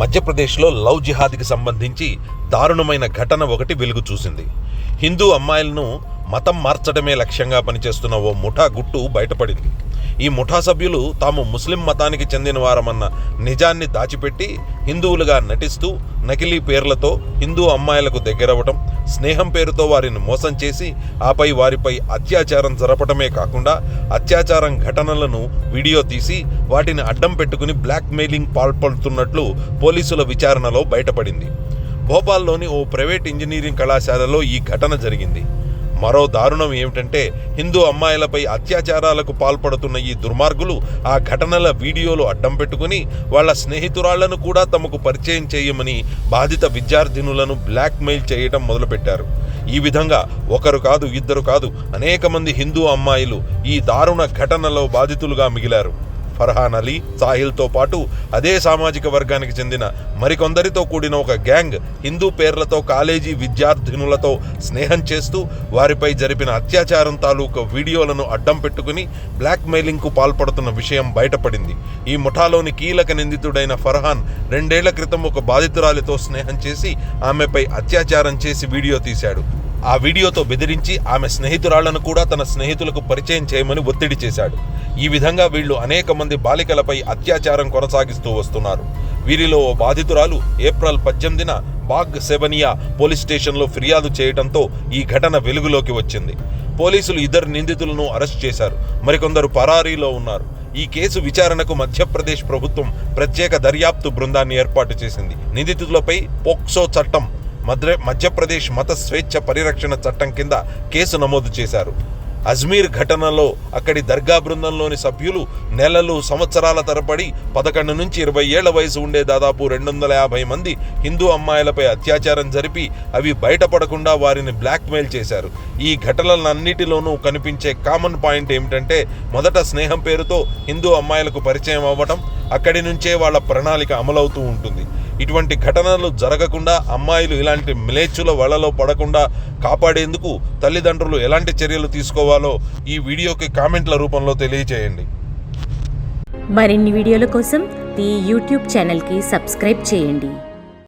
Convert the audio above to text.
మధ్యప్రదేశ్లో లవ్ జిహాద్కి సంబంధించి దారుణమైన ఘటన ఒకటి వెలుగు చూసింది. హిందూ అమ్మాయిలను మతం మార్చడమే లక్ష్యంగా పనిచేస్తున్న ఓ ముఠా గుట్టు బయటపడింది. ఈ ముఠా సభ్యులు తాము ముస్లిం మతానికి చెందిన వారమన్న నిజాన్ని దాచిపెట్టి హిందువులుగా నటిస్తూ నకిలీ పేర్లతో హిందూ అమ్మాయిలకు దగ్గరవ్వటం స్నేహం పేరుతో వారిని మోసం చేసి ఆపై వారిపై అత్యాచారం జరపటమే కాకుండా అత్యాచారం ఘటనలను వీడియో తీసి వాటిని అడ్డం పెట్టుకుని బ్లాక్మెయిలింగ్ పాల్పడుతున్నట్లు పోలీసుల విచారణలో బయటపడింది. భోపాల్లోని ఓ ప్రైవేట్ ఇంజనీరింగ్ కళాశాలలో ఈ ఘటన జరిగింది. మరో దారుణం ఏమిటంటే హిందూ అమ్మాయిలపై అత్యాచారాలకు పాల్పడుతున్న ఈ దుర్మార్గులు ఆ ఘటనల వీడియోలు అడ్డం పెట్టుకుని వాళ్ళ స్నేహితురాళ్ళను కూడా తమకు పరిచయం చేయమని బాధిత విద్యార్థినులను బ్లాక్మెయిల్ చేయటం మొదలుపెట్టారు. ఈ విధంగా ఒకరు కాదు ఇద్దరు కాదు అనేక మంది హిందూ అమ్మాయిలు ఈ దారుణ ఘటనలో బాధితులుగా మిగిలారు. ఫర్హాన్ అలీ సాహిల్తో పాటు అదే సామాజిక వర్గానికి చెందిన మరికొందరితో కూడిన ఒక గ్యాంగ్ హిందూ పేర్లతో కాలేజీ విద్యార్థినులతో స్నేహం చేస్తూ వారిపై జరిపిన అత్యాచారం తాలూకు వీడియోలను అడ్డం పెట్టుకుని బ్లాక్మెయిలింగ్కు పాల్పడుతున్న విషయం బయటపడింది. ఈ ముఠాలోని కీలక నిందితుడైన ఫర్హాన్ రెండేళ్ళ క్రితం ఒక బాధితురాలితో స్నేహం చేసి ఆమెపై అత్యాచారం చేసి వీడియో తీశాడు. ఆ వీడియోతో బెదిరించి ఆమె స్నేహితురాళ్ళను కూడా తన స్నేహితులకు పరిచయం చేయమని ఒత్తిడి చేశాడు. ఈ విధంగా వీళ్ళు అనేక మంది బాలికలపై అత్యాచారం కొనసాగిస్తూ వస్తున్నారు. వీరిలో ఓ బాధితురాలు ఏప్రిల్ పద్దెనిమిదిన బాగ్ సెవనియా పోలీస్ స్టేషన్లో ఫిర్యాదు చేయడంతో ఈ ఘటన వెలుగులోకి వచ్చింది. పోలీసులు ఇద్దరు నిందితులను అరెస్ట్ చేశారు. మరికొందరు పరారీలో ఉన్నారు. ఈ కేసు విచారణకు మధ్యప్రదేశ్ ప్రభుత్వం ప్రత్యేక దర్యాప్తు బృందాన్ని ఏర్పాటు చేసింది. నిందితులపై పోక్సో చట్టం మధ్య మధ్యప్రదేశ్ మత స్వేచ్ఛ పరిరక్షణ చట్టం కింద కేసు నమోదు చేశారు. అజ్మీర్ ఘటనలో అక్కడి దర్గా బృందంలోని సభ్యులు నెలలు సంవత్సరాల తరబడి పదకొండు నుంచి ఇరవై ఏళ్ళ వయసు ఉండే దాదాపు రెండు వందల యాభై మంది హిందూ అమ్మాయిలపై అత్యాచారం జరిపి అవి బయటపడకుండా వారిని బ్లాక్మెయిల్ చేశారు. ఈ ఘటనలన్నిటిలోనూ కనిపించే కామన్ పాయింట్ ఏమిటంటే మొదట స్నేహం పేరుతో హిందూ అమ్మాయిలకు పరిచయం అవ్వటం అక్కడి నుంచే వాళ్ళ ప్రణాళిక అమలవుతూ ఉంటుంది. ఇటువంటి ఘటనలు జరగకుండా అమ్మాయిలు ఇలాంటి మిలేచ్చుల వలలో పడకుండా కాపాడేందుకు తల్లిదండ్రులు ఎలాంటి చర్యలు తీసుకోవాలో ఈ వీడియోకి కామెంట్ల రూపంలో తెలియజేయండి మరిన్ని వీడియోల కోసం ఈ యూట్యూబ్ ఛానల్కి సబ్స్క్రైబ్ చేయండి.